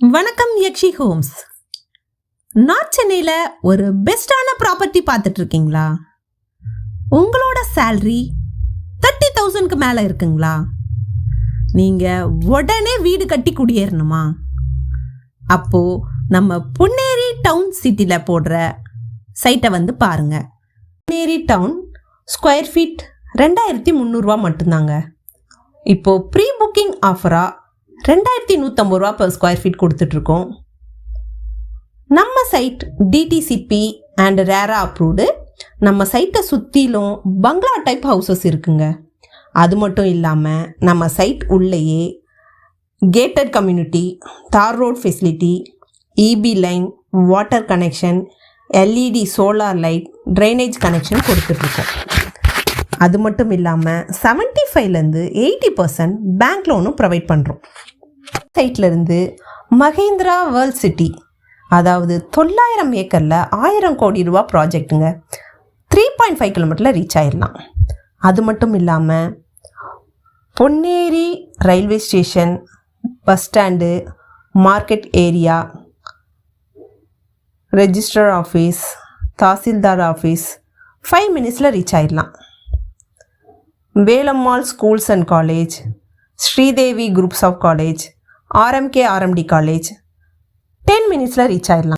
வணக்கம் Yakshi Holmes. North சென்னையில் ஒரு பெஸ்டான ப்ராப்பர்ட்டி பார்த்துட்டு இருக்கீங்களா உங்களோட சேல்ரி தேர்ட்டி தௌசண்ட்க்கு மேலே இருக்குங்களா? நீங்கள் உடனே வீடு கட்டி குடியேறணுமா? அப்போ நம்ம பொன்னேரி டவுன் சிட்டியில் போடுற சைட்டை வந்து பாருங்க. பொன்னேரி டவுன் ஸ்கொயர் ஃபீட் ரெண்டாயிரத்தி முந்நூறுரூவா மட்டும்தாங்க. இப்போது ப்ரீ புக்கிங் ஆஃபராக ரெண்டாயிரத்தி நூற்றம்பது ரூபா பர் ஸ்கொயர் ஃபீட் கொடுத்துட்ருக்கோம். நம்ம site DTCP and RERA approved நம்ம சைட்டை சுற்றிலும் பங்களா டைப் ஹவுசஸ் இருக்குங்க. அது மட்டும் இல்லாமல் நம்ம சைட் உள்ளேயே கேட்டட் கம்யூனிட்டி தார் road facility EB line water connection LED solar light drainage connection கொடுத்துட்ருக்கோம். அது மட்டும் இல்லாமல் செவன்ட்டி ஃபைவ்லேருந்து எயிட்டி பர்சன்ட் பேங்க் லோனும் ப்ரொவைட் பண்ணுறோம் வெப்சைட்லேருந்து மகேந்திரா வேர்ல்ட் சிட்டி அதாவது தொள்ளாயிரம் ஏக்கரில் ஆயிரம் கோடி ரூபா ப்ராஜெக்ட்டுங்க. த்ரீ பாயிண்ட் ஃபைவ் கிலோமீட்டரில் ரீச் ஆயிடலாம் அது மட்டும் இல்லாமல் Ponneri railway station bus stand market area register office tahsildar office five மினிட்ஸில் ரீச் ஆயிடலாம் Velammal schools and college Sridevi groups of college RMK RMD college. Ten மினிட்ஸில் ரீச் ஆயிடலாம்.